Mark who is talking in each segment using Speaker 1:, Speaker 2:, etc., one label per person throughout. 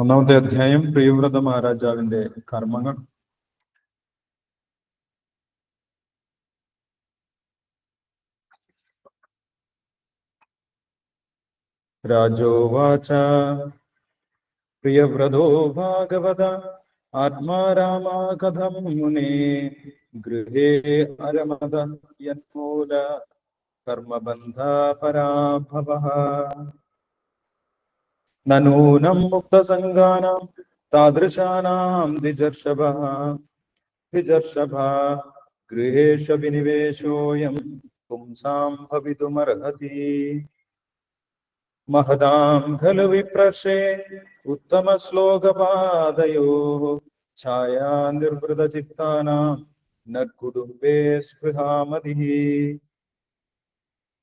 Speaker 1: ഒന്നാമത്തെ അധ്യായം പ്രിയവ്രത മഹാരാജാവിന്റെ കർമ്മങ്ങൾ. രാജോവാച പ്രിയവ്രതോ ഭാഗവത. ആത്മാ രാമ കഥം മുനെ. ഗൃഹേ അരമത യന്മൂല. കർമ്മബന്ധ പരാഭവ. ननूनं मुक्तसङ्गानां, तादृशानां द्विजर्षभः। द्विजर्षभा गृहेश विनिवेशोऽयं पुंसां भवितुमर्हति। महदां खलु विप्रशे, उत्तमश्लोकपादयोः छाया निर्वृतचित्तानां न कुटुम्बे स्पृहामतिः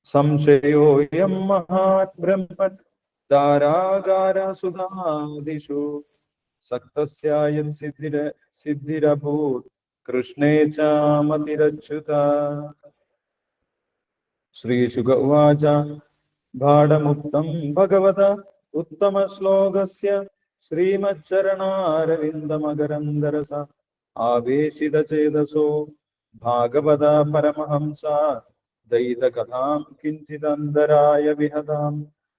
Speaker 1: संशयोऽयं महात् ധാരാകാരസുധാദിഷു സക്തസ്യായൻ സിദ്ധിര സിദ്ധിരഭൂത് കൃഷ്ണേ ചാമതിരച്യുത. ശ്രീശുക ഉവാച ഭാടമുക്തം ഭഗവത ഉത്തമ ശ്ലോകസ്യ ശ്രീമച്ചരണാരവിന്ദമകരന്തരസ ആവേശിത ചേതസോ ഭാഗവത പരമഹംസ ദൈതകഥാം കിഞ്ചിദന്തരായ വിഹതാം.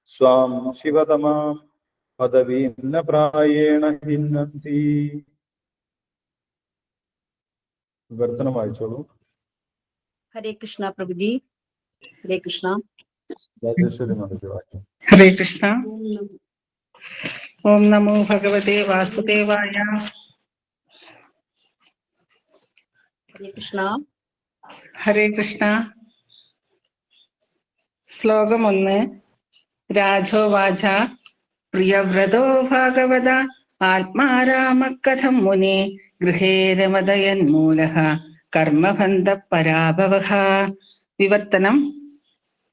Speaker 1: स्वां शिवतमां पदवीं न प्रायेण ഹിന്നന്തി വിവർത്തനം വായിച്ചോളൂ
Speaker 2: ഹരേ കൃഷ്ണ പ്രഭുജി ഹരേ കൃഷ്ണ
Speaker 1: രാജേശ്വരി മതി വായിച്ചു
Speaker 3: ഹരേ കൃഷ്ണ ഓം നമോ ഭഗവതേ വാസുദേവായ
Speaker 2: ഹരേ കൃഷ്ണ
Speaker 3: ഹരേ കൃഷ്ണ ശ്ലോകം ഒന്ന് രാജോവാച പ്രിയവ്രതോ ഭാഗവത. ആത്മാരാമകഥം മുനെ. ഗൃഹേ രമതയന്മൂല കർമ്മബന്ധ പരാഭവ വിവർത്തനം.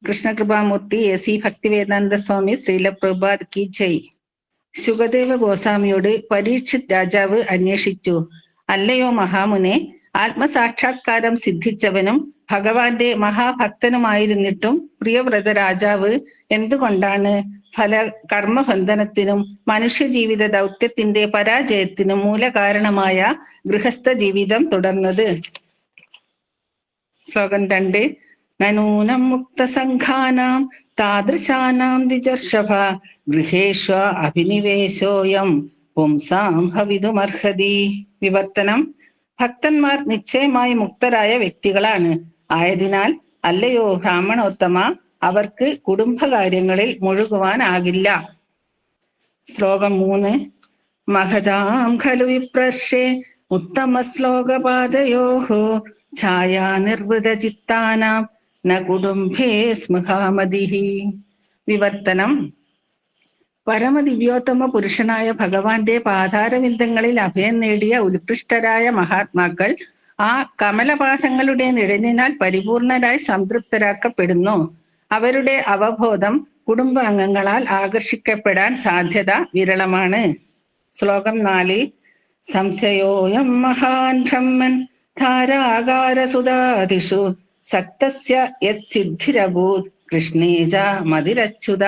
Speaker 3: കൃഷ്ണകൃപാമൂർത്തി എ സി ഭക്തിവേദാന്ത സ്വാമി ശ്രീല പ്രഭാത് കി ജയ്. സുഖദേവ ഗോസ്വാമിയോട് പരീക്ഷിത് രാജാവ് അന്വേഷിച്ചു. അല്ലയോ മഹാമുനെ ആത്മസാക്ഷാത്കാരം സിദ്ധിച്ചവനും ഭഗവാന്റെ മഹാഭക്തനുമായിരുന്നിട്ടും പ്രിയവ്രത രാജാവ് എന്തുകൊണ്ടാണ് ഫല കർമ്മബന്ധനത്തിനും മനുഷ്യജീവിത ദൗത്യത്തിന്റെ പരാജയത്തിനും മൂലകാരണമായ ഗൃഹസ്ഥ ജീവിതം തുടർന്നത്? ശ്ലോകം രണ്ട്. നനൂനം മുക്തസംഘാനാം താദൃശാനാം ദ്വിജർഷഭ ഗൃഹേഷ അഭിനിവേശോയം. പുംസാം ഹവിതുമർഹതി. വിവർത്തനം. ഭക്തന്മാർ നിശ്ചയമായി മുക്തരായ വ്യക്തികളാണ്. ആയതിനാൽ അല്ലയോ ബ്രാഹ്മണോത്തമ അവർക്ക് കുടുംബകാര്യങ്ങളിൽ മുഴുകുവാനാകില്ല. ശ്ലോകം മൂന്ന്. മഹതാം ഖലു വിപ്രശ്യേ. ഉത്തമ ശ്ലോകപാദയോഹോ ഛായാ നിർവൃത ചിത്താനാം ന കുടുംബേ സ്മൃഹാമതിഹി. വിവർത്തനം. പരമദിവ്യോത്തമ പുരുഷനായ ഭഗവാന്റെ പാതാരവിന്ദങ്ങളിൽ അഭയം നേടിയ ഉത്കൃഷ്ടരായ മഹാത്മാക്കൾ ആ കമലപാസങ്ങളുടെ നിഴലിനാൽ പരിപൂർണരായി സംതൃപ്തരാക്കപ്പെടുന്നു. അവരുടെ അവബോധം കുടുംബാംഗങ്ങളാൽ ആകർഷിക്കപ്പെടാൻ സാധ്യത വിരളമാണ്. ശ്ലോകം നാല് സംശയോയം മഹാൻ ബ്രഹ്മൻ ധാരാകാരസുതാദിഷു സക്തസ്യ യത് സിദ്ധിരഭൂത് കൃഷ്ണേജ മതിരച്യുത.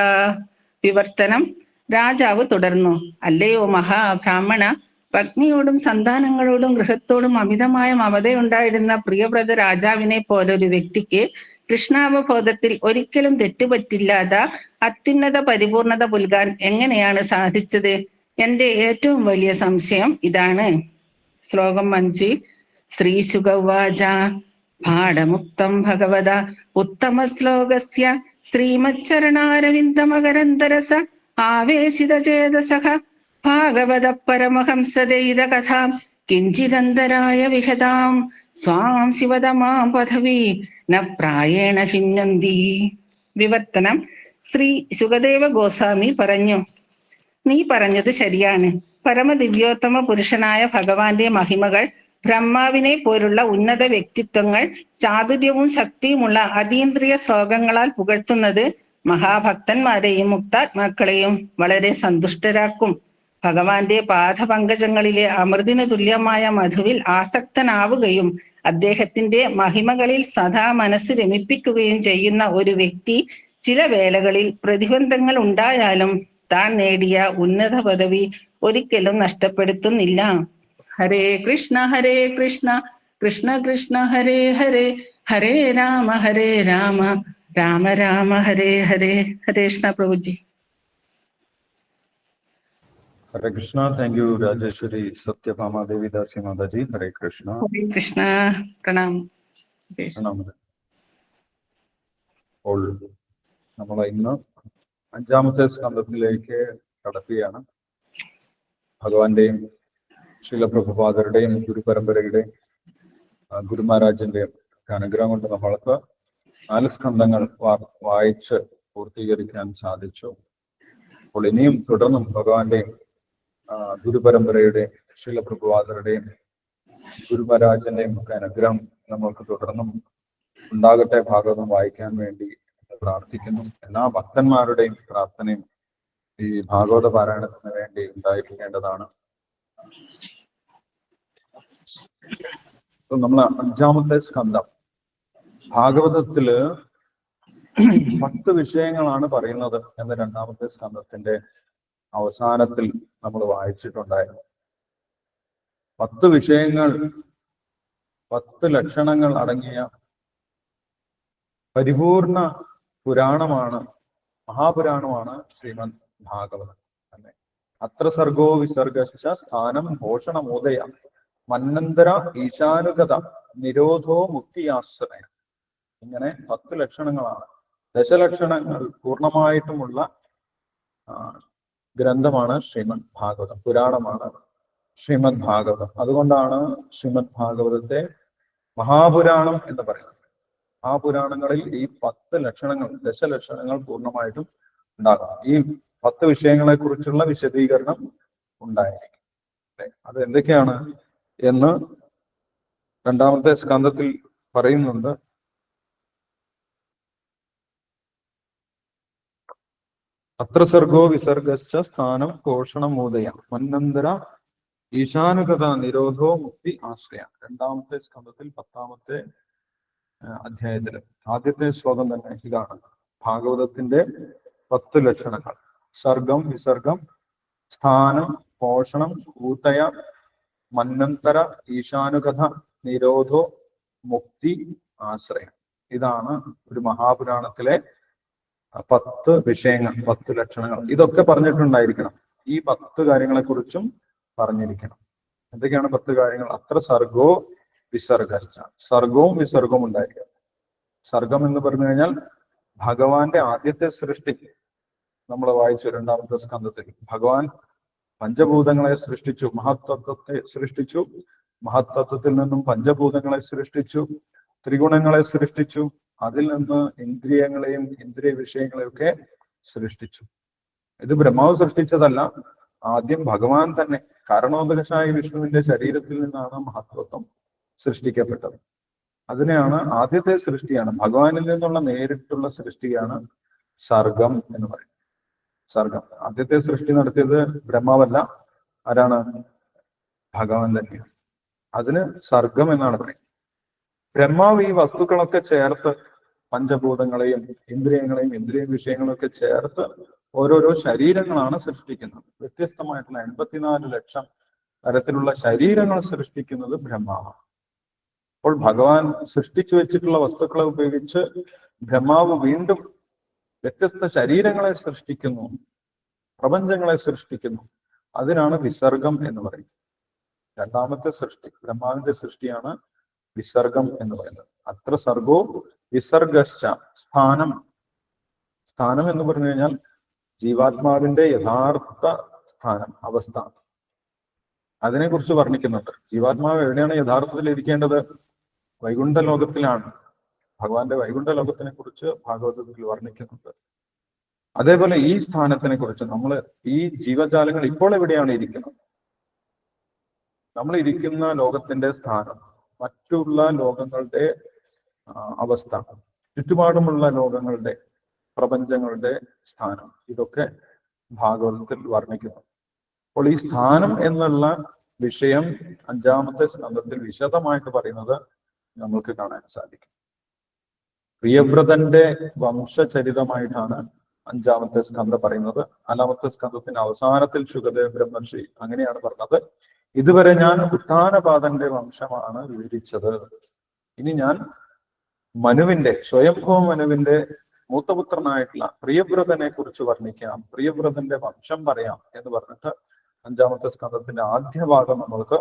Speaker 3: വിവർത്തനം രാജാവ് തുടർന്നു. അല്ലയോ മഹാബ്രാഹ്മണ പത്നിയോടും സന്താനങ്ങളോടും ഗൃഹത്തോടും അമിതമായ മമതയുണ്ടായിരുന്ന പ്രിയവ്രത രാജാവിനെ പോലൊരു വ്യക്തിക്ക് കൃഷ്ണാവബോധത്തിൽ ഒരിക്കലും തെറ്റുപറ്റില്ലാത്ത അത്യുന്നത പരിപൂർണത പുൽകാൻ എങ്ങനെയാണ് സാധിച്ചത്? എന്റെ ഏറ്റവും വലിയ സംശയം ഇതാണ്. ശ്ലോകം അഞ്ച്. ശ്രീശുഗവാച പാഠമുക്തം ഭഗവത. ഉത്തമ ശ്ലോകസ്യ ശ്രീമച്ചരണാരവിന്ദമകരന്തരസ ആവേശിത ചേതസഹ ഭാഗവത പരമഹംസദൈത കഥാം കിഞ്ചിതന്തരായ വിഹതാം. സ്വാം ശിവതമാം പദവി. ന പ്രായേണ ഹിന്നന്തി വിവർത്തനം ശ്രീ സുഖദേവ ഗോസ്വാമി പറഞ്ഞു. നീ പറഞ്ഞത് ശരിയാണ്. പരമദിവ്യോത്തമ പുരുഷനായ ഭഗവാന്റെ മഹിമകൾ ബ്രഹ്മാവിനെ പോലുള്ള ഉന്നത വ്യക്തിത്വങ്ങൾ ചാതുര്യവും ശക്തിയുമുള്ള അതീന്ദ്രിയ ശ്ലോകങ്ങളാൽ പുകഴ്ത്തുന്നത് മഹാഭക്തന്മാരെയും മുക്താത്മാക്കളെയും വളരെ സന്തുഷ്ടരാക്കും. ഭഗവാന്റെ പാദപങ്കജങ്ങളിലെ അമൃതിന് തുല്യമായ മധുവിൽ ആസക്തനാവുകയും അദ്ദേഹത്തിന്റെ മഹിമകളിൽ സദാ മനസ്സ് രമിപ്പിക്കുകയും ചെയ്യുന്ന ഒരു വ്യക്തി ചില വേളകളിൽ പ്രതിബന്ധങ്ങൾ ഉണ്ടായാലും താൻ നേടിയ ഉന്നത പദവി ഒരിക്കലും നഷ്ടപ്പെടുത്തുന്നില്ല. Hare Krishna Hare Krishna Krishna Krishna Hare Hare Hare Rama Hare Rama. Rama Rama Hare Hare Hare Krishna പ്രഭുജി.
Speaker 1: Hare Krishna thank you Rajeshwari Satyabhama Devidasi Mataji Hare Krishna.
Speaker 3: ഹരേ കൃഷ്ണ പ്രണാം
Speaker 1: അപ്പോൾ നമ്മൾ ഇന്ന് അഞ്ചാമത്തെ സ്കന്ധത്തിലേക്ക് കടക്കുകയാണ്. ഭഗവാന്റെയും ശീലപ്രഭുപാദരുടെയും ഗുരുപരമ്പരയുടെയും ആ, ഗുരുമഹാരാജന്റെയും അനുഗ്രഹം കൊണ്ട് നമ്മൾക്ക് നാല് സ്കന്ധങ്ങൾ വായിച്ച് പൂർത്തീകരിക്കാൻ സാധിച്ചു. അപ്പോൾ ഇനിയും തുടർന്നും ഭഗവാന്റെ ഗുരുപരമ്പരയുടെയും ശീലപ്രഭുവാദരുടെയും ഗുരുമഹാരാജന്റെയും ഒക്കെ അനുഗ്രഹം നമ്മൾക്ക് തുടർന്നും ഉണ്ടാകട്ടെ ഭാഗവതം വായിക്കാൻ വേണ്ടി പ്രാർത്ഥിക്കുന്നു. എല്ലാ ഭക്തന്മാരുടെയും പ്രാർത്ഥനയും ഈ ഭാഗവത പാരായണത്തിന് വേണ്ടി ഉണ്ടായിരിക്കേണ്ടതാണ്. നമ്മൾ അഞ്ചാമത്തെ സ്കന്ധം ഭാഗവതത്തിൽ പത്ത് വിഷയങ്ങളാണ് പറയുന്നത് എന്ന് രണ്ടാമത്തെ സ്കന്ധത്തിന്റെ അവസാനത്തിൽ നമ്മൾ വായിച്ചിട്ടുണ്ടായിരുന്നു പത്ത് വിഷയങ്ങൾ പത്ത് ലക്ഷണങ്ങൾ അടങ്ങിയ പരിപൂർണ പുരാണമാണ് മഹാപുരാണമാണ് ശ്രീമദ് ഭാഗവതം അല്ലെ അത്ര സർഗോ വിസർഗശ സ്ഥാനം ഭോഷണമോദയ മന്നന്തര ഈശാനുഗത നിരോധോ മുക്തിയാശ്രയ. ഇങ്ങനെ പത്ത് ലക്ഷണങ്ങളാണ്. ദശലക്ഷണങ്ങൾ പൂർണമായിട്ടുമുള്ള ഗ്രന്ഥമാണ് ശ്രീമദ് ഭാഗവതം പുരാണമാണ് ശ്രീമദ് ഭാഗവതം. അതുകൊണ്ടാണ് ശ്രീമദ് ഭാഗവതത്തെ മഹാപുരാണം എന്ന് പറയുന്നത്. ആ പുരാണങ്ങളിൽ ഈ പത്ത് ലക്ഷണങ്ങൾ ദശലക്ഷണങ്ങൾ പൂർണമായിട്ടും ഉണ്ടാകാം. ഈ പത്ത് വിഷയങ്ങളെ കുറിച്ചുള്ള വിശദീകരണം ഉണ്ടായിരിക്കും. അത് എന്തൊക്കെയാണ് എന്ന് രണ്ടാമത്തെ സ്കന്ധത്തിൽ പറയുന്നുണ്ട്. അത്ര സർഗോ വിസർഗശ്ച സ്ഥാനം പോഷണമോദയ മന്നന്തര ഈശാനുഗത നിരോധോ മുക്തി ആശ്രയ. രണ്ടാമത്തെ സ്കന്ധത്തിൽ പത്താമത്തെ അധ്യായത്തിൽ ആദ്യത്തെ ശ്ലോകം തന്നെ ഇതാണ്. ഭാഗവതത്തിന്റെ പത്ത് ലക്ഷണങ്ങൾ. സർഗം വിസർഗം സ്ഥാനം പോഷണം ഊതയ മന്നന്തര ഈശാനുകഥ നിരോധോ മുക്തി ആശ്രയം. ഇതാണ് ഒരു മഹാപുരാണത്തിലെ പത്ത് വിഷയങ്ങൾ പത്ത് ലക്ഷണങ്ങൾ ഇതൊക്കെ പറഞ്ഞിട്ടുണ്ടായിരിക്കണം. ഈ പത്ത് കാര്യങ്ങളെ കുറിച്ചും പറഞ്ഞിരിക്കണം. എന്തൊക്കെയാണ് പത്ത് കാര്യങ്ങൾ? അത്ര സർഗോ വിസർഗ സർഗവും വിസർഗവും ഉണ്ടായിരിക്കണം. സർഗം എന്ന് പറഞ്ഞു കഴിഞ്ഞാൽ ഭഗവാന്റെ ആദ്യത്തെ സൃഷ്ടി. നമ്മൾ വായിച്ചു രണ്ടാമത്തെ സ്കന്ധത്തിൽ. ഭഗവാൻ പഞ്ചഭൂതങ്ങളെ സൃഷ്ടിച്ചു മഹത്വത്വത്തെ സൃഷ്ടിച്ചു മഹത്വത്വത്തിൽ നിന്നും പഞ്ചഭൂതങ്ങളെ സൃഷ്ടിച്ചു ത്രിഗുണങ്ങളെ സൃഷ്ടിച്ചു അതിൽ നിന്ന് ഇന്ദ്രിയങ്ങളെയും ഇന്ദ്രിയ വിഷയങ്ങളെയൊക്കെ സൃഷ്ടിച്ചു. ഇത് ബ്രഹ്മാവ് സൃഷ്ടിച്ചതല്ല ആദ്യം ഭഗവാൻ തന്നെ കാരണോദകശായ വിഷ്ണുവിന്റെ ശരീരത്തിൽ നിന്നാണ് മഹത്വത്വം സൃഷ്ടിക്കപ്പെട്ടത്. അതിനെയാണ് ആദ്യത്തെ സൃഷ്ടിയാണ് ഭഗവാനിൽ നിന്നുള്ള നേരിട്ടുള്ള സൃഷ്ടിയാണ് സർഗം എന്ന് പറയുന്നത്. സർഗം ആദ്യത്തെ സൃഷ്ടി നടത്തിയത് ബ്രഹ്മാവല്ല ആരാണ്? ഭഗവാൻ തന്നെയാണ്. അതിന് സർഗം എന്നാണ് പറയുന്നത്. ബ്രഹ്മാവ് ഈ വസ്തുക്കളൊക്കെ ചേർത്ത് പഞ്ചഭൂതങ്ങളെയും ഇന്ദ്രിയങ്ങളെയും ഇന്ദ്രിയ വിഷയങ്ങളൊക്കെ ചേർത്ത് ഓരോരോ ശരീരങ്ങളാണ് സൃഷ്ടിക്കുന്നത്. വ്യത്യസ്തമായിട്ടുള്ള എൺപത്തിനാല് ലക്ഷം തരത്തിലുള്ള ശരീരങ്ങൾ സൃഷ്ടിക്കുന്നത് ബ്രഹ്മാവാണ്. അപ്പോൾ ഭഗവാൻ സൃഷ്ടിച്ചു വെച്ചിട്ടുള്ള വസ്തുക്കളെ ഉപയോഗിച്ച് ബ്രഹ്മാവ് വീണ്ടും വ്യത്യസ്ത ശരീരങ്ങളെ സൃഷ്ടിക്കുന്നു പ്രപഞ്ചങ്ങളെ സൃഷ്ടിക്കുന്നു. അതിനാണ് വിസർഗം എന്ന് പറയുന്നത്. രണ്ടാമത്തെ സൃഷ്ടി ബ്രഹ്മാവിന്റെ സൃഷ്ടിയാണ് വിസർഗം എന്ന് പറയുന്നത്. അത്ര സർഗോ വിസർഗശ്ച സ്ഥാനം. സ്ഥാനം എന്ന് പറഞ്ഞു കഴിഞ്ഞാൽ ജീവാത്മാവിന്റെ യഥാർത്ഥ സ്ഥാനം അവസ്ഥ. അതിനെക്കുറിച്ച് വർണിക്കുന്നുണ്ട്. ജീവാത്മാവ് എവിടെയാണ് യഥാർത്ഥത്തിൽ ഇരിക്കേണ്ടത്? വൈകുണ്ഠ ലോകത്തിലാണ്. ഭഗവാന്റെ വൈകുണ്ഠ ലോകത്തിനെ കുറിച്ച് ഭാഗവതത്തിൽ വർണിക്കുന്നുണ്ട്. അതേപോലെ ഈ സ്ഥാനത്തിനെ കുറിച്ച് നമ്മൾ ഈ ജീവജാലങ്ങൾ ഇപ്പോൾ എവിടെയാണ് ഇരിക്കുന്നത്? നമ്മൾ ഇരിക്കുന്ന ലോകത്തിന്റെ സ്ഥാനം മറ്റുള്ള ലോകങ്ങളുടെ അവസ്ഥ. ചുറ്റുപാടുമുള്ള ലോകങ്ങളുടെ പ്രപഞ്ചങ്ങളുടെ സ്ഥാനം. ഇതൊക്കെ ഭാഗവതത്തിൽ വർണിക്കുന്നു. അപ്പോൾ ഈ സ്ഥാനം എന്നുള്ള വിഷയം അഞ്ചാമത്തെ സ്കന്ധത്തിൽ വിശദമായിട്ട് പറയുന്നത് നമുക്ക് കാണാൻ സാധിക്കും. പ്രിയവ്രതന്റെ വംശചരിതമായിട്ടാണ് അഞ്ചാമത്തെ സ്കന്ധ പറയുന്നത്. നാലാമത്തെ സ്കന്ധത്തിന്റെ അവസാനത്തിൽ ശുഗദേവ ബ്രഹ്മർഷി അങ്ങനെയാണ് പറഞ്ഞത്. ഇതുവരെ ഞാൻ ഉത്ഥാനപാദന്റെ വംശമാണ് വിവരിച്ചത്. ഇനി ഞാൻ മനുവിന്റെ സ്വയംഭവ മനുവിന്റെ മൂത്തപുത്രനായിട്ടുള്ള പ്രിയവ്രതനെ കുറിച്ച് വർണിക്കാം. പ്രിയവ്രതന്റെ വംശം പറയാം എന്ന് പറഞ്ഞിട്ട് അഞ്ചാമത്തെ സ്കന്ധത്തിന്റെ ആദ്യ ഭാഗം നമ്മൾക്ക്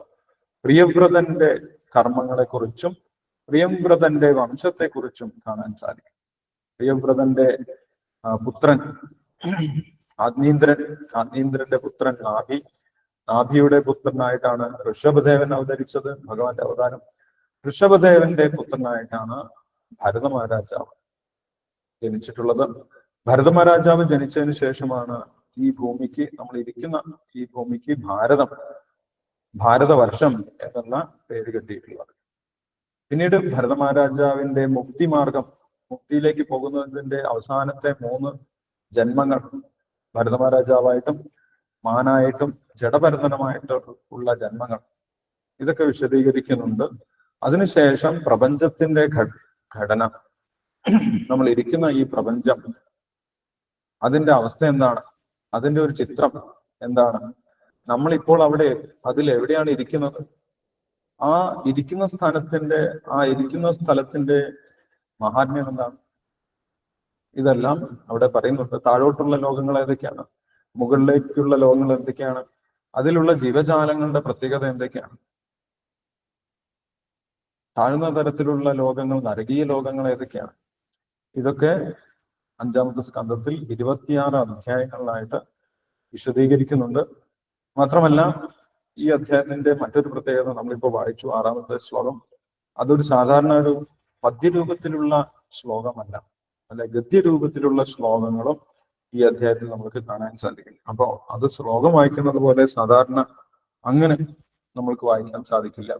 Speaker 1: പ്രിയവ്രതന്റെ കർമ്മങ്ങളെ കുറിച്ചും പ്രിയവ്രതന്റെ വംശത്തെ കുറിച്ചും കാണാൻ സാധിക്കും. പ്രിയവ്രതന്റെ പുത്രൻ ആഗ്നീന്ദ്രൻ ആഗ്നീന്ദ്രന്റെ പുത്രൻ നാഭി നാഭിയുടെ പുത്രനായിട്ടാണ് ഋഷഭദേവൻ അവതരിച്ചത് ഭഗവാന്റെ അവതാരം. ഋഷഭദേവന്റെ പുത്രനായിട്ടാണ് ഭരത മഹാരാജാവ് ജനിച്ചിട്ടുള്ളത്. ഭരത മഹാരാജാവ് ജനിച്ചതിന് ശേഷമാണ് ഈ ഭൂമിക്ക് നമ്മൾ ഇരിക്കുന്ന ഈ ഭൂമിക്ക് ഭാരതം ഭാരതവർഷം എന്നുള്ള പേര് കിട്ടിയിട്ടുള്ളത്. പിന്നീട് ഭരത മഹാരാജാവിന്റെ മുക്തി മാർഗം മുക്തിയിലേക്ക് പോകുന്നതിന്റെ അവസാനത്തെ മൂന്ന് ജന്മങ്ങൾ ഭരത മഹാരാജാവായിട്ടും മാനായിട്ടും ജഡഭരതനമായിട്ടും ഉള്ള ജന്മങ്ങൾ. ഇതൊക്കെ വിശദീകരിക്കുന്നുണ്ട്. അതിനുശേഷം പ്രപഞ്ചത്തിന്റെ ഘടന. നമ്മൾ ഇരിക്കുന്ന ഈ പ്രപഞ്ചം അതിന്റെ അവസ്ഥ എന്താണ്? അതിന്റെ ഒരു ചിത്രം എന്താണ്? നമ്മൾ ഇപ്പോൾ അവിടെ അതിൽ എവിടെയാണ് ഇരിക്കുന്നത്? ആ ഇരിക്കുന്ന സ്ഥാനത്തിന്റെ ആ ഇരിക്കുന്ന സ്ഥലത്തിന്റെ മഹാത്മ്യം എന്താണ്? ഇതെല്ലാം അവിടെ പറയുന്നുണ്ട്. താഴോട്ടുള്ള ലോകങ്ങൾ ഏതൊക്കെയാണ്? മുകളിലേക്കുള്ള ലോകങ്ങൾ എന്തൊക്കെയാണ്? അതിലുള്ള ജീവജാലങ്ങളുടെ പ്രത്യേകത എന്തൊക്കെയാണ്? താഴ്ന്ന തരത്തിലുള്ള ലോകങ്ങൾ നരകീയ ലോകങ്ങൾ ഏതൊക്കെയാണ്? ഇതൊക്കെ അഞ്ചാമത്തെ സ്കന്ധത്തിൽ ഇരുപത്തിയാറ് അധ്യായങ്ങളിലായിട്ട് വിശദീകരിക്കുന്നുണ്ട്. മാത്രമല്ല ഈ അധ്യായത്തിന്റെ മറ്റൊരു പ്രത്യേകത നമ്മളിപ്പോ വായിച്ചു ആറാമത്തെ ശ്ലോകം. അതൊരു സാധാരണ ഒരു പദ്യരൂപത്തിലുള്ള ശ്ലോകമല്ല. അല്ലെ ഗദ്യരൂപത്തിലുള്ള ശ്ലോകങ്ങളും ഈ അധ്യായത്തിൽ നമുക്ക് കാണാൻ സാധിക്കും. അപ്പോൾ അത് ശ്ലോകം വായിക്കുന്നത് പോലെ സാധാരണ അങ്ങനെ നമ്മൾക്ക് വായിക്കാൻ സാധിക്കില്ല.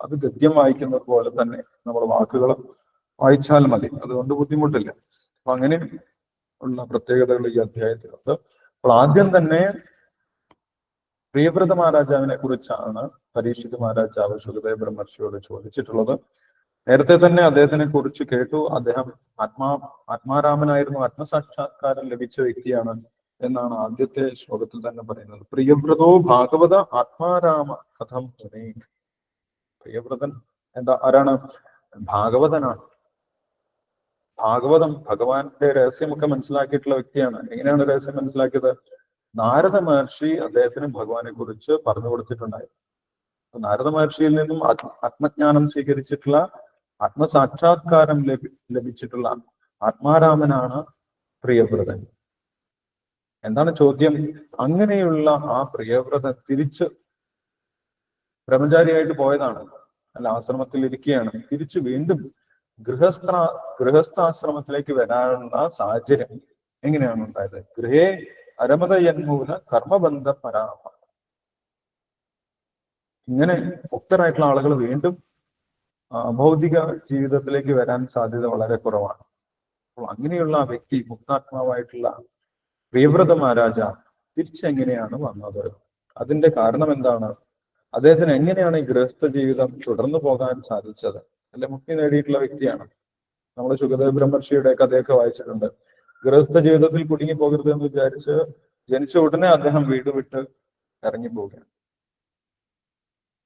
Speaker 1: അത് ഗദ്യം വായിക്കുന്ന പോലെ തന്നെ നമ്മൾ വാക്കുകൾ വായിച്ചാൽ മതി. അതുകൊണ്ട് ബുദ്ധിമുട്ടില്ല. അപ്പൊ അങ്ങനെ ഉള്ള പ്രത്യേകതകൾ ഈ അധ്യായത്തിലുണ്ട് അപ്പോൾ ആദ്യം തന്നെ പ്രിയവ്രത മഹാരാജാവിനെ കുറിച്ചാണ് പരീക്ഷിത് മഹാരാജാവ് സുഖദേവ ബ്രഹ്മർഷിയോട് ചോദിച്ചിട്ടുള്ളത്. നേരത്തെ തന്നെ അദ്ദേഹത്തിനെ കുറിച്ച് കേട്ടു. അദ്ദേഹം ആത്മാ ആത്മാരാമനായിരുന്നു. ആത്മസാക്ഷാത്കാരം ലഭിച്ച വ്യക്തിയാണ് എന്നാണ് ആദ്യത്തെ ശ്ലോകത്തിൽ തന്നെ പറയുന്നത്. പ്രിയവ്രതോ ഭാഗവത ആത്മാരാമ കഥം മുനി പ്രിയവ്രതൻ. എന്താ ആരാണ്? ഭാഗവതനാണ്. ഭാഗവതം ഭഗവാന്റെ രഹസ്യമൊക്കെ മനസ്സിലാക്കിയിട്ടുള്ള വ്യക്തിയാണ്. എങ്ങനെയാണ് രഹസ്യം മനസ്സിലാക്കിയത്? നാരദ മഹർഷി അദ്ദേഹത്തിന് ഭഗവാനെ കുറിച്ച് പറഞ്ഞു കൊടുത്തിട്ടുണ്ടായിരുന്നു നാരദ മഹർഷിയിൽ നിന്നും ആത്മജ്ഞാനം സ്വീകരിച്ചിട്ടുള്ള ആത്മസാക്ഷാത്കാരം ലഭി ലഭിച്ചിട്ടുള്ള ആത്മാരാമനാണ് പ്രിയവ്രതൻ. എന്താണ് ചോദ്യം? അങ്ങനെയുള്ള ആ പ്രിയവ്രത തിരിച്ച് ബ്രഹ്മചാരിയായിട്ട് പോയതാണ്. അല്ല ആശ്രമത്തിൽ ഇരിക്കുകയാണ് തിരിച്ചു വീണ്ടും ഗൃഹസ്ഥ ഗൃഹസ്ഥാശ്രമത്തിലേക്ക് വരാനുള്ള സാഹചര്യം എങ്ങനെയാണ് ഉണ്ടായത്? ഗൃഹേ അരമതയന്മൂല കർമ്മബന്ധ പരാമ. ഇങ്ങനെ മുക്തരായിട്ടുള്ള ആളുകൾ വീണ്ടും ഭൗതിക ജീവിതത്തിലേക്ക് വരാൻ സാധ്യത വളരെ കുറവാണ്. അപ്പോൾ അങ്ങനെയുള്ള വ്യക്തി മുക്താത്മാവായിട്ടുള്ള പ്രിയവ്രത മഹാരാജ തിരിച്ചെങ്ങനെയാണ് വന്നത്? അതിന്റെ കാരണം എന്താണ് അദ്ദേഹത്തിന് എങ്ങനെയാണ് ഈ ഗൃഹസ്ഥ ജീവിതം തുടർന്നു പോകാൻ സാധിച്ചത്? അല്ലെ മുക്തി നേടിയിട്ടുള്ള വ്യക്തിയാണ്. നമ്മൾ സുഖദേവ് ബ്രഹ്മർഷിയുടെ കഥയൊക്കെ വായിച്ചിട്ടുണ്ട്. ഗൃഹസ്ഥ ജീവിതത്തിൽ കുടുങ്ങി പോകരുത് എന്ന് വിചാരിച്ച് ജനിച്ച ഉടനെ അദ്ദേഹം വീട് വിട്ട് ഇറങ്ങി പോവുകയാണ്.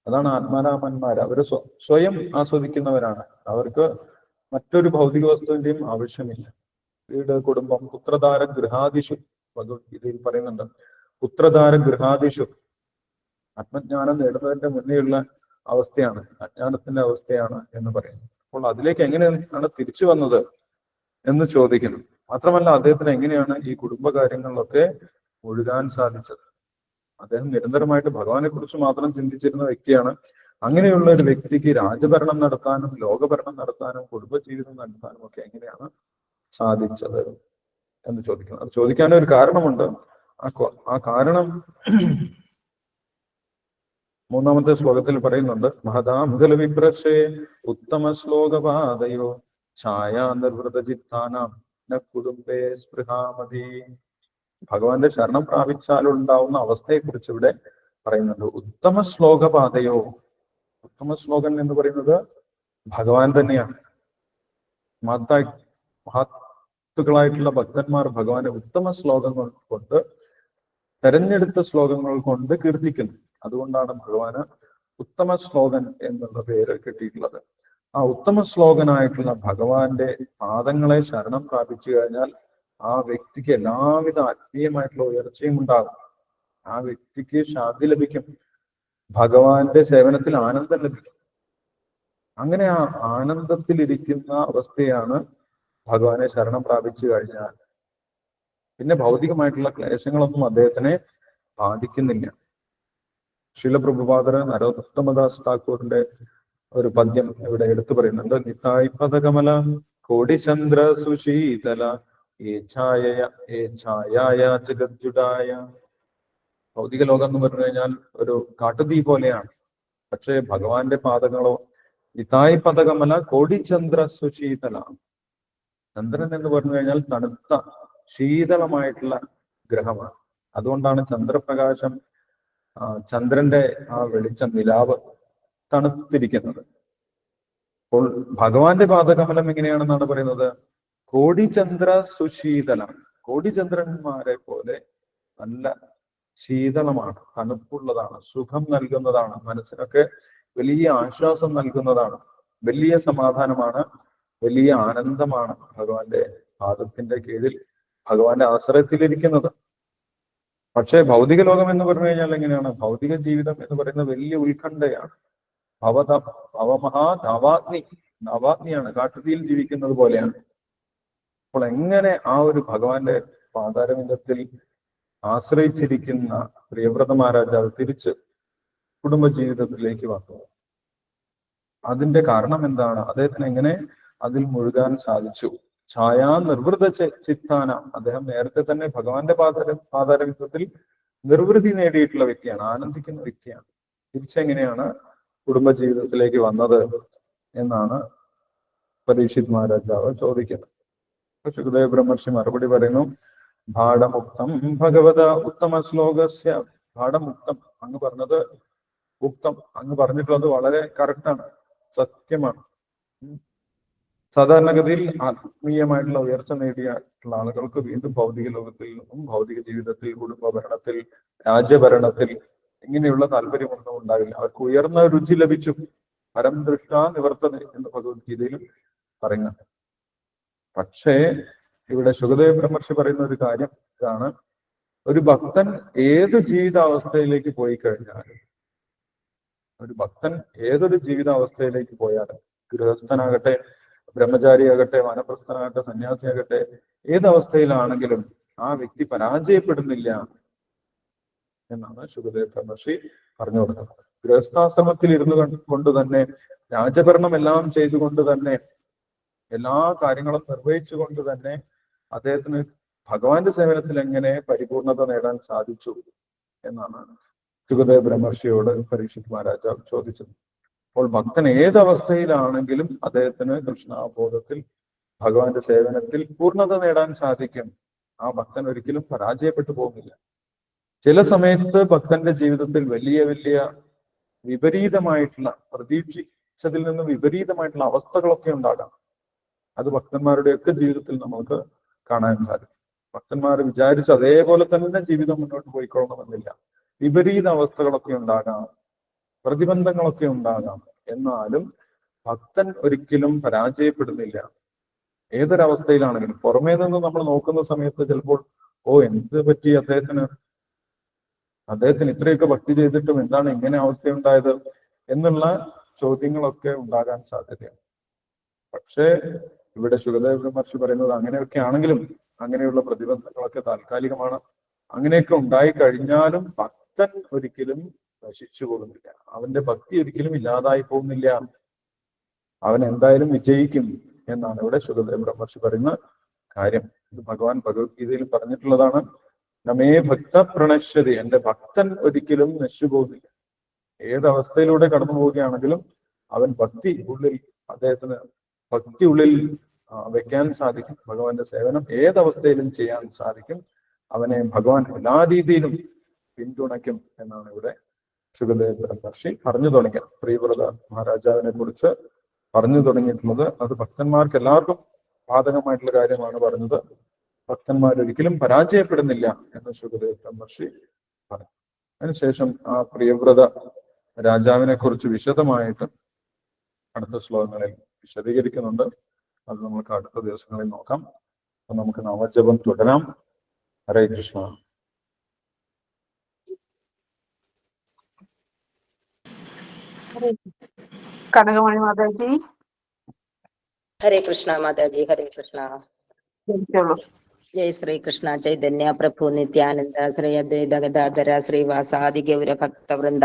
Speaker 1: അതാണ് ആത്മാരാമന്മാർ. അവർ സ്വയം ആസ്വദിക്കുന്നവരാണ്. അവർക്ക് മറ്റൊരു ഭൗതിക വസ്തുവിന്റെയും ആവശ്യമില്ല. വീട് കുടുംബം പുത്രധാര ഗൃഹാദിഷു. ഭഗവത്ഗീതയിൽ പറയുന്നുണ്ട്. പുത്രധാര ഗൃഹാദിഷു. ആത്മജ്ഞാനം നേടുന്നതിന്റെ മുന്നേയുള്ള അവസ്ഥയാണ് അജ്ഞാനത്തിന്റെ അവസ്ഥയാണ് എന്ന് പറയുന്നത്. അപ്പോൾ അതിലേക്ക് എങ്ങനെയാണ് തിരിച്ചു വന്നത് എന്ന് ചോദിക്കുന്നു. മാത്രമല്ല അദ്ദേഹത്തിന് എങ്ങനെയാണ് ഈ കുടുംബകാര്യങ്ങളിലൊക്കെ ഒഴുകാൻ സാധിച്ചത്? അദ്ദേഹം നിരന്തരമായിട്ട് ഭഗവാനെ കുറിച്ച് മാത്രം ചിന്തിച്ചിരുന്ന വ്യക്തിയാണ്. അങ്ങനെയുള്ള ഒരു വ്യക്തിക്ക് രാജഭരണം നടത്താനും ലോകഭരണം നടത്താനും കുടുംബജീവിതം നടത്താനും ഒക്കെ എങ്ങനെയാണ് സാധിച്ചത് എന്ന് ചോദിക്കുന്നു. അത് ചോദിക്കാനൊരു കാരണമുണ്ട്. ആ ആ കാരണം മൂന്നാമത്തെ ശ്ലോകത്തിൽ പറയുന്നുണ്ട് മഹതാമുഖല വിപ്രശേ ഉത്തമ ശ്ലോകപാതയോ ഛായാ നിർവൃതചിത്താനാം ന കുടുംബേ സ്പൃഹാമതി. ഭഗവാന്റെ ശരണം പ്രാപിച്ചാൽ ഉണ്ടാവുന്ന അവസ്ഥയെക്കുറിച്ച് ഇവിടെ പറയുന്നുണ്ട്. ഉത്തമ ശ്ലോകപാതയോ ഉത്തമ ശ്ലോകൻ എന്ന് പറയുന്നത് ഭഗവാൻ തന്നെയാണ്. മഹത്തായി മഹത്തുക്കളായിട്ടുള്ള ഭക്തന്മാർ ഭഗവാന്റെ ഉത്തമ ശ്ലോകങ്ങൾ കൊണ്ട് തെരഞ്ഞെടുത്ത ശ്ലോകങ്ങൾ കൊണ്ട് കീർത്തിക്കുന്നു. അതുകൊണ്ടാണ് ഭഗവാന് ഉത്തമ ശ്ലോകൻ എന്നുള്ള പേര് കിട്ടിയിട്ടുള്ളത്. ആ ഉത്തമ ശ്ലോകനായിട്ടുള്ള ഭഗവാന്റെ പാദങ്ങളെ ശരണം പ്രാപിച്ചു കഴിഞ്ഞാൽ ആ വ്യക്തിക്ക് എല്ലാവിധ ആത്മീയമായിട്ടുള്ള ഉയർച്ചയും ഉണ്ടാകും. ആ വ്യക്തിക്ക് ശാന്തി ലഭിക്കും. ഭഗവാന്റെ സേവനത്തിൽ ആനന്ദം ലഭിക്കും. അങ്ങനെ ആ ആനന്ദത്തിലിരിക്കുന്ന അവസ്ഥയാണ് ഭഗവാനെ ശരണം പ്രാപിച്ചു കഴിഞ്ഞാൽ. പിന്നെ ഭൗതികമായിട്ടുള്ള ക്ലേശങ്ങളൊന്നും അദ്ദേഹത്തിനെ ബാധിക്കുന്നില്ല. ശിലപ്രഭുപാദർ നരോത്തമദാസ് താക്കൂറിന്റെ ഒരു പദ്യം ഇവിടെ എടുത്തു പറയുന്നുണ്ട്. നിതായ് പദകമല കോടിചന്ദ്ര സുശീതല ജഗജ്ജുടായ ഭൗതിക ലോകം എന്ന് പറഞ്ഞു കഴിഞ്ഞാൽ ഒരു കാട്ടുതീ പോലെയാണ്. പക്ഷേ ഭഗവാന്റെ പാദങ്ങളോ നിതായ് പദകമല കോടിചന്ദ്ര സുശീതല. ചന്ദ്രൻ എന്ന് പറഞ്ഞു കഴിഞ്ഞാൽ തണുത്ത ശീതളമായിട്ടുള്ള ഗ്രഹമാണ്. അതുകൊണ്ടാണ് ചന്ദ്രപ്രകാശം ചന്ദ്രന്റെ ആ വെളിച്ചം നിലാവ് തണുത്തിരിക്കുന്നത്. അപ്പോൾ ഭഗവാന്റെ പാദകമലം എങ്ങനെയാണെന്നാണ് പറയുന്നത്? കോടിചന്ദ്ര സുശീതലം. കോടിചന്ദ്രന്മാരെ പോലെ നല്ല ശീതളമാണ് തണുപ്പുള്ളതാണ് സുഖം നൽകുന്നതാണ് മനസ്സിനൊക്കെ വലിയ ആശ്വാസം നൽകുന്നതാണ് വലിയ സമാധാനമാണ് വലിയ ആനന്ദമാണ് ഭഗവാന്റെ പാദത്തിന്റെ കീഴിൽ ഭഗവാന്റെ ആശ്രയത്തിലിരിക്കുന്നത്. പക്ഷേ ഭൗതിക ലോകം എന്ന് പറഞ്ഞു കഴിഞ്ഞാൽ എങ്ങനെയാണ്? ഭൗതിക ജീവിതം എന്ന് പറയുന്നത് വലിയ ഉത്കണ്ഠയാണ്. ഭവത ഭവമഹാ നവാഗ്നി നവാഗ്നിയാണ് കാട്ടുതീയിൽ ജീവിക്കുന്നത് പോലെയാണ്. അപ്പോൾ എങ്ങനെ ആ ഒരു ഭഗവാന്റെ പാതാരവിന്ദത്തിൽ ആശ്രയിച്ചിരിക്കുന്ന പ്രിയവ്രത മഹാരാജാവ് തിരിച്ച് കുടുംബജീവിതത്തിലേക്ക് വന്നു? അതിന്റെ കാരണം എന്താണ്? അദ്ദേഹത്തിന് എങ്ങനെ അതിൽ മുഴുകാൻ സാധിച്ചു? ഛായാ നിർവൃത ചിത്താന അദ്ദേഹം നേരത്തെ തന്നെ ഭഗവാന്റെ പാതാര പാതാരവിന്ദത്തിൽ നിർവൃതി നേടിയിട്ടുള്ള വ്യക്തിയാണ് ആനന്ദിക്കുന്ന വ്യക്തിയാണ്. തിരിച്ചെങ്ങനെയാണ് കുടുംബജീവിതത്തിലേക്ക് വന്നത് എന്നാണ് പരീക്ഷിത് മഹാരാജാവ് ചോദിക്കുന്നത്. അപ്പൊ ബ്രഹ്മർഷി മറുപടി പറയുന്നു ഭാടമുക്തം ഭഗവത ഉത്തമ ശ്ലോകസ്യ ഭാടമുക്തം അങ്ങ് പറഞ്ഞത് ഉക്തം അങ്ങ് പറഞ്ഞിട്ടുള്ളത് വളരെ കറക്റ്റാണ് സത്യമാണ്. സാധാരണഗതിയിൽ ആത്മീയമായിട്ടുള്ള ഉയർച്ച നേടിയിട്ടുള്ള ആളുകൾക്ക് വീണ്ടും ഭൗതിക ലോകത്തിൽ നിന്നും ഭൗതിക ജീവിതത്തിൽ കുടുംബ ഭരണത്തിൽ രാജ്യഭരണത്തിൽ ഇങ്ങനെയുള്ള താല്പര്യമൊന്നും ഉണ്ടാവില്ല. അവർക്ക് ഉയർന്ന രുചി ലഭിച്ചു. പരം ദൃഷ്ട നിവർത്തന എന്ന് ഭഗവത്ഗീതയിലും പറയുന്നുണ്ട് പക്ഷേ ഇവിടെ സുഖദേവ ബ്രഹ്മർഷി പറയുന്ന ഒരു കാര്യം ഇതാണ്. ഒരു ഭക്തൻ ഏത് ജീവിതാവസ്ഥയിലേക്ക് പോയി കഴിഞ്ഞാലും ഒരു ഭക്തൻ ഏതൊരു ജീവിതാവസ്ഥയിലേക്ക് പോയാലും ഗൃഹസ്ഥനാകട്ടെ ബ്രഹ്മചാരിയാകട്ടെ വനപ്രസ്ഥനാകട്ടെ സന്യാസിയാകട്ടെ ഏതവസ്ഥയിലാണെങ്കിലും ആ വ്യക്തി പരാജയപ്പെടുന്നില്ല എന്നാണ് ശുഭദേവ ബ്രഹ്മർഷി പറഞ്ഞു കൊടുക്കുന്നത്. ഗൃഹസ്ഥാശ്രമത്തിൽ ഇരുന്നു കൊണ്ട് തന്നെ രാജഭരണം എല്ലാം ചെയ്തുകൊണ്ട് തന്നെ എല്ലാ കാര്യങ്ങളും നിർവഹിച്ചുകൊണ്ട് തന്നെ അദ്ദേഹത്തിന് ഭഗവാന്റെ സേവനത്തിൽ എങ്ങനെ പരിപൂർണത നേടാൻ സാധിച്ചു എന്നാണ് ശുഖദേവ് ബ്രഹ്മർഷിയോട് പരീക്ഷിത് മഹാരാജാവ് ചോദിച്ചത്. അപ്പോൾ ഭക്തൻ ഏതവസ്ഥയിലാണെങ്കിലും അദ്ദേഹത്തിന് കൃഷ്ണാബോധത്തിൽ ഭഗവാന്റെ സേവനത്തിൽ പൂർണത നേടാൻ സാധിക്കും. ആ ഭക്തൻ ഒരിക്കലും പരാജയപ്പെട്ടു പോകുന്നില്ല. ചില സമയത്ത് ഭക്തന്റെ ജീവിതത്തിൽ വലിയ വലിയ വിപരീതമായിട്ടുള്ള പ്രതീക്ഷിച്ചതിൽ നിന്ന് വിപരീതമായിട്ടുള്ള അവസ്ഥകളൊക്കെ ഉണ്ടാകാം. അത് ഭക്തന്മാരുടെയൊക്കെ ജീവിതത്തിൽ നമുക്ക് കാണാൻ സാധിക്കും. ഭക്തന്മാർ വിചാരിച്ച് അതേപോലെ തന്നെ ജീവിതം മുന്നോട്ട് പോയിക്കൊള്ളണമെന്നില്ല. വിപരീത അവസ്ഥകളൊക്കെ ഉണ്ടാകാം. പ്രതിബന്ധങ്ങളൊക്കെ ഉണ്ടാകാം. എന്നാലും ഭക്തൻ ഒരിക്കലും പരാജയപ്പെടുന്നില്ല. ഏതൊരവസ്ഥയിലാണെങ്കിലും പുറമേ നിന്ന് നമ്മൾ നോക്കുന്ന സമയത്ത് ചിലപ്പോൾ ഓ എന്ത് പറ്റി അദ്ദേഹത്തിന്? അദ്ദേഹത്തിന് ഇത്രയൊക്കെ ഭക്തി ചെയ്തിട്ടും എന്താണ് ഇങ്ങനെ അവസ്ഥയുണ്ടായത്? എന്നുള്ള ചോദ്യങ്ങളൊക്കെ ഉണ്ടാകാൻ സാധ്യതയാണ്. പക്ഷേ ഇവിടെ ശുഗദേവ മഹർഷി പറയുന്നത് അങ്ങനെയൊക്കെ ആണെങ്കിലും അങ്ങനെയുള്ള പ്രതിബന്ധങ്ങളൊക്കെ താൽക്കാലികമാണ്. അങ്ങനെയൊക്കെ ഉണ്ടായി കഴിഞ്ഞാലും ഭക്തൻ ഒരിക്കലും നശിച്ചു അവന്റെ ഭക്തി ഒരിക്കലും ഇല്ലാതായി പോകുന്നില്ല. അവൻ എന്തായാലും വിജയിക്കും എന്നാണ് ഇവിടെ സുഖദേവ ബ്രഹ്മർഷി പറയുന്ന കാര്യം. ഇത് ഭഗവാൻ ഭഗവത്ഗീതയിൽ പറഞ്ഞിട്ടുള്ളതാണ് നമേ ഭക്ത പ്രണശ്യതി എന്റെ ഭക്തൻ ഒരിക്കലും നശിച്ചു പോകുന്നില്ല ഏതവസ്ഥയിലൂടെ കടന്നു പോവുകയാണെങ്കിലും അവൻ ഭക്തി ഉള്ളിൽ അദ്ദേഹത്തിന് ഭക്തി ഉള്ളിൽ വെക്കാൻ സാധിക്കും. ഭഗവാന്റെ സേവനം ഏതവസ്ഥയിലും ചെയ്യാൻ സാധിക്കും. അവനെ ഭഗവാൻ എല്ലാ രീതിയിലും പിന്തുണയ്ക്കും എന്നാണ് ഇവിടെ സുഖദേവ മഹർഷി പറഞ്ഞു തുടങ്ങിയത് പ്രിയവ്രത മഹാരാജാവിനെ കുറിച്ച് പറഞ്ഞു തുടങ്ങിയിട്ടുള്ളത്. അത് ഭക്തന്മാർക്ക് എല്ലാവർക്കും ബാധകമായിട്ടുള്ള കാര്യമാണ് പറഞ്ഞത്. ഭക്തന്മാർ ഒരിക്കലും പരാജയപ്പെടുന്നില്ല എന്ന് ശുഖദേവ മഹർഷി പറഞ്ഞു. അതിനുശേഷം ആ പ്രിയവ്രത രാജാവിനെ കുറിച്ച് വിശദമായിട്ട് അടുത്ത ശ്ലോകങ്ങളിൽ വിശദീകരിക്കുന്നുണ്ട്. അത് നമുക്ക് അടുത്ത ദിവസങ്ങളിൽ നോക്കാം. അപ്പൊ നമുക്ക് നവജപം തുടരാം. ഹരേ കൃഷ്ണ.
Speaker 4: കനകമണി മാതാജി.
Speaker 5: ഹരേ കൃഷ്ണ മാതാജി ഹരേ കൃഷ്ണ.
Speaker 4: ജനിച്ചോളൂ.
Speaker 5: ജയ് ശ്രീ കൃഷ്ണ ചൈതന്യ പ്രഭു നിത്യാനന്ദ ശ്രീ അദ്വൈത ഗദാധര ശ്രീവാസാദി ഗൗര ഭക്തവൃന്ദ